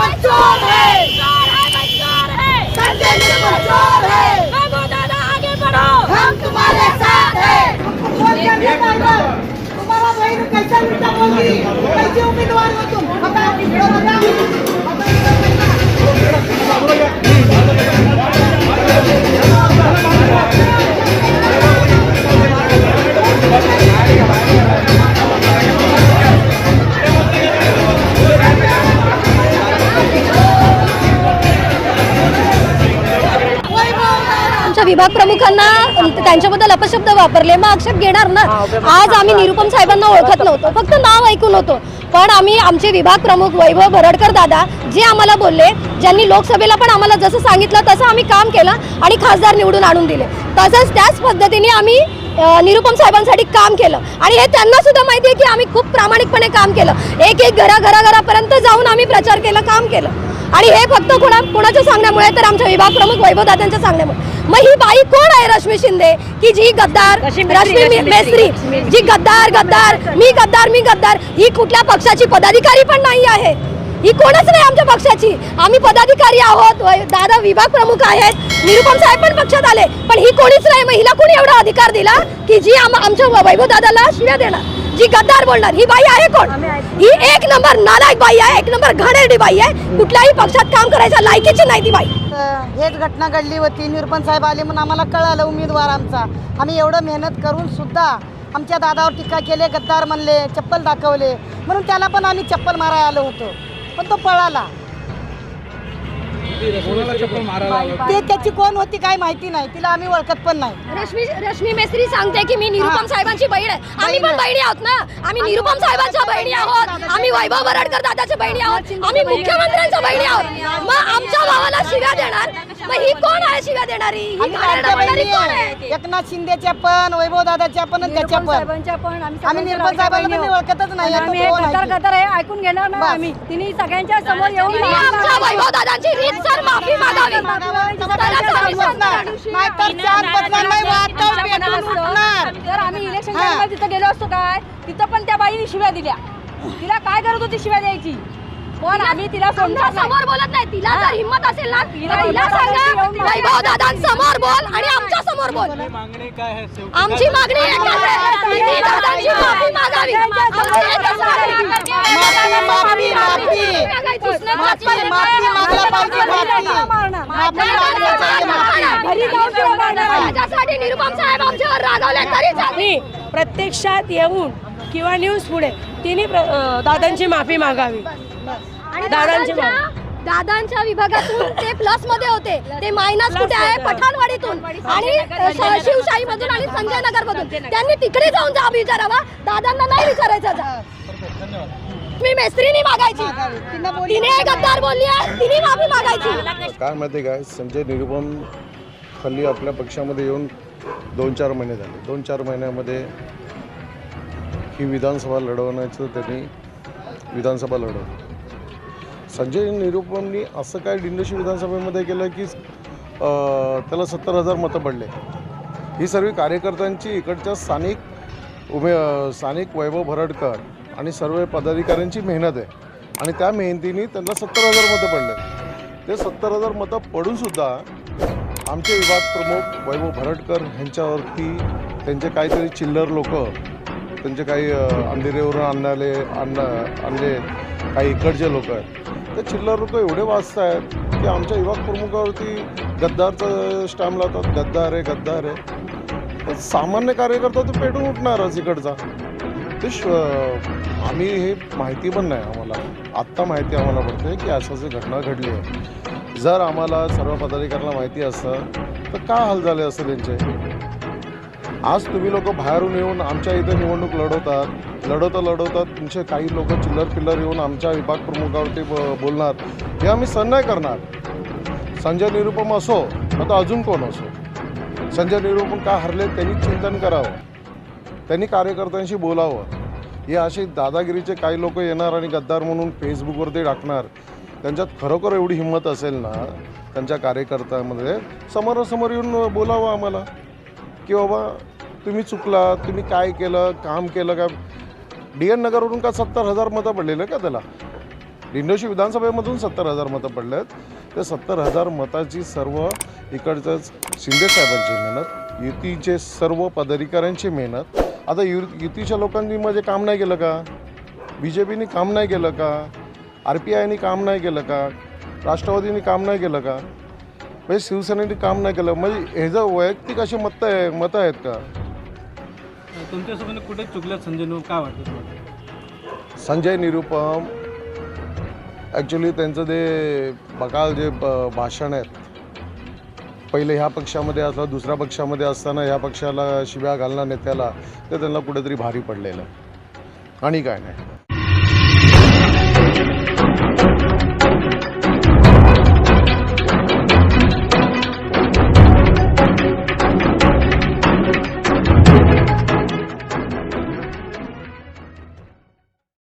निरुपम चोर है संजय निरुपम चोर है आगे बढ़ो हम तुम्हारे साथ हैं। वोट करने का अगर तुम्हारा बहन कैसा मिलता बोली कैसे उम्मीदवार हो तुम? बताओ तो बताओ विभाग प्रमुखांना त्यांच्याबद्दल अपशब्द वापरले. मग आक्षेप घेणार ना? आज आम्ही निरुपम साहेबांना ओळखत नव्हतो. फक्त नाव ऐकून होतो. पण आम्ही आमचे विभाग प्रमुख वैभव बरडकर दादा जे आम्हाला बोलले ज्यांनी लोकसभेला पण आम्हाला जसं सांगितलं तसं आम्ही काम केलं आणि खासदार निवडून आणून दिले. तसंच त्याच पद्धतीने आम्ही निरुपम साहेबांसाठी काम केलं. आणि हे त्यांना सुद्धा माहिती आहे की आम्ही खूप प्रामाणिकपणे काम केलं. एक एक घरा घराघरापर्यंत जाऊन आम्ही प्रचार केला काम केलं. आणि हे फक्त कोणा कोणाच्या सांगण्यामुळे तर आमच्या विभाग प्रमुख वैभवदादांच्या सांगण्यामुळे. मग ही बाई कोण आहे रश्मी शिंदे? की जी गद्दार रश्मी मेस्त्री. जी गद्दार गद्दार मी गद्दार मी गद्दार ही कुठल्या पक्षाची पदाधिकारी पण नाही आहे. ही कोणच नाही आमच्या पक्षाची. आम्ही पदाधिकारी आहोत दादा विभाग प्रमुख आहेत. निरुपम साहेब पण पक्षात आले पण ही कोणीच नाही. मग हिला कोणी एवढा अधिकार दिला की जी आम- आमच्या वैभव दादाला शिव्या देणार? जी गद्दार बोलणार ही बाई आहे कोण? ही एक नंबर नालायक बाई आहे एक नंबर घाणेरडी बाई आहे. कुठल्याही पक्षात काम करायच्या लायकीची नाही ती बाई. हेच घटना घडली होती. निरपण साहेब आले म्हणून आम्हाला कळालं उमेदवार आमचा. आम्ही एवढं मेहनत करून सुद्धा आमच्या दादावर टीका केले गद्दार म्हणले चप्पल दाखवले. म्हणून त्याला पण आम्ही चप्पल मारायला आलो होतो. पण तो पळाला. ते त्याची कोण होती काय माहिती नाही. तिला आम्ही ओळखत पण नाही. रश्मी रश्मी मेस्त्री सांगते की मी निरुपम. साहेबांची बहीण आहे. आम्ही पण बहिणी आहोत ना? आम्ही निरुपम साहेबांच्या बहिणी आहोत. आम्ही वैभव बरडकर दादाच्या बहिणी आहोत. आम्ही मुख्यमंत्र्यांच्या बहिणी आहोत. मग आमच्या भावाला शिव्या देणार? मग ही कोण आहे शिव्या देणारी? ही एकनाथ शिंदेच्या पण वैभव दादाच्या पण त्याच्या पण. आम्ही निरपण साहेबांना ओळखतच नाही आम्ही आहे हे ऐकून घेणार. नाही आम्ही. तिने सगळ्यांच्या समोर येऊन वैभव दादांची रीतसर माफी मागावी. तर आम्ही इलेक्शन तिथं गेलो असतो काय तिथं पण त्या बाईने शिव्या दिल्या. तिला काय करत होती शिव्या द्यायची? पण आम्ही तिला. समोर बोलत नाही तिला जर हिंमत असेल ना तिला सांगा वैभव दादांसमोर बोल आणि आमच्यासमोर बोल आमची मागणी एकच आहे तिने दादांची माफी मागावी आमची एकच मागणी आहे. माफी, माफी. मागायची. माफी, माफी मागला पाहिजे, माफी. मारणार. माफी मागली पाहिजे, माफी. घरी जाऊन तिला मारणार. माझ्यासाठी निरुपम साहेब आमच्यावर रागावले तरी चालेल त्यांनी प्रत्यक्षात येऊन किंवा न्यूज पुढे तिने दादांची माफी मागावी आणि दादांची दादांच्या दादांच्या विभागातून ते प्लसमध्ये होते. ते मायनस कुठे आहे? पठाणवाडीतून. आणि शिवशाही मधून आणि संजय नगर. मधून त्यांनी तिकडे जाऊन जाब विचारावा दादांना नाही विचारायचं जा. मी मेस्त्रीनी मागायची. तिनं बोलली तिने गद्दार बोलली आहे. तिने माफी मागायची. काय माहिती आहे काय? संजय निरुपम हल्ली आपल्या पक्षामध्ये येऊन दोन चार महिने झाले. दोन चार महिन्यामध्ये ही विधानसभा लढवण्याचं त्यांनी विधानसभा लढवली. संजय निरुपमनी असं काय दिंडोशी विधानसभेमध्ये केलं की त्याला सत्तर हजार मतं पडले. ही सर्व कार्यकर्त्यांची इकडच्या स्थानिक उमे स्थानिक वैभव भरडकर आणि सर्व पदाधिकाऱ्यांची मेहनत आहे. आणि त्या मेहनतीने त्यांना सत्तर हजार मतं पडले. ते सत्तर हजार मतं पडूनसुद्धा आमचे विभाग प्रमुख वैभव भरडकर ह्यांच्यावरती त्यांचे काहीतरी चिल्लर लोक त्यांचे काही अंधेरीवरून आणणारे आणणं आणले काही इकडचे लोक आहेत. ते चिल्लर लोक एवढे वाचत आहेत की आमच्या युवक प्रमुखावरती गद्दारचं स्टॅम्प लावतात. गद्दार आहे गद्दार आहे. सामान्य कार्यकर्ता तो पेटून उठणारच इकडचा. ते श आम्ही हे माहिती पण नाही आम्हाला. आत्ता माहिती आम्हाला पडते की असं असं घटना घडली आहे. जर आम्हाला सर्व पदाधिकाऱ्यांना माहिती असतं तर का हाल झाले असते त्यांचे आज तुम्ही लोक बाहेरून येऊन आमच्या इथे निवडणूक लढवतात. लढवता लढवता तुमचे काही लोक चिल्लर पिल्लर येऊन आमच्या विभाग प्रमुखावरती ब- बोलणार. हे आम्ही सण नाही करणार. संजय निरुपम असो आता अजून कोण असो? संजय निरुपम का हरले त्यांनी चिंतन करावं. त्यांनी कार्यकर्त्यांशी बोलावं. हे असे दादागिरीचे काही लोक येणार आणि गद्दार म्हणून फेसबुकवरती टाकणार. त्यांच्यात खरोखर एवढी हिंमत असेल ना त्यांच्या कार्यकर्त्यामध्ये? समोरासमोर येऊन बोलावं आम्हाला. की बाबा तुम्ही चुकला तुम्ही काय केलं काम केलं का? डी एन नगरवरून का सत्तर हजार मतं पडलेलं का त्याला? डिंडोशी विधानसभेमधून सत्तर हजार मतं पडले आहेत त्या सत्तर हजार मताची सर्व इकडचंच शिंदे साहेबांची मेहनत युतीचे सर्व पदाधिकाऱ्यांची मेहनत. आता यु युतीच्या लोकांनी म्हणजे काम नाही केलं का? बी जे पीने काम नाही केलं का? आर पी आयने काम नाही केलं का? राष्ट्रवादीने काम नाही केलं का? म्हणजे शिवसेनेने काम नाही केलं. म्हणजे हे जर वैयक्तिक अशी मतं आहे मतं आहेत का? तुमच्यासोबत कुठे चुकल्यात संजय निरुपम? काय वाटतं तुम्हाला? संजय निरुपम ॲक्च्युली त्यांचं ते बकाल जे ब- भाषण आहेत पहिले ह्या पक्षामध्ये असं दुसऱ्या पक्षामध्ये असताना ह्या पक्षाला शिव्या घालणं नेत्याला ते त्यांना कुठेतरी भारी पडलेलं. आणि काय नाही.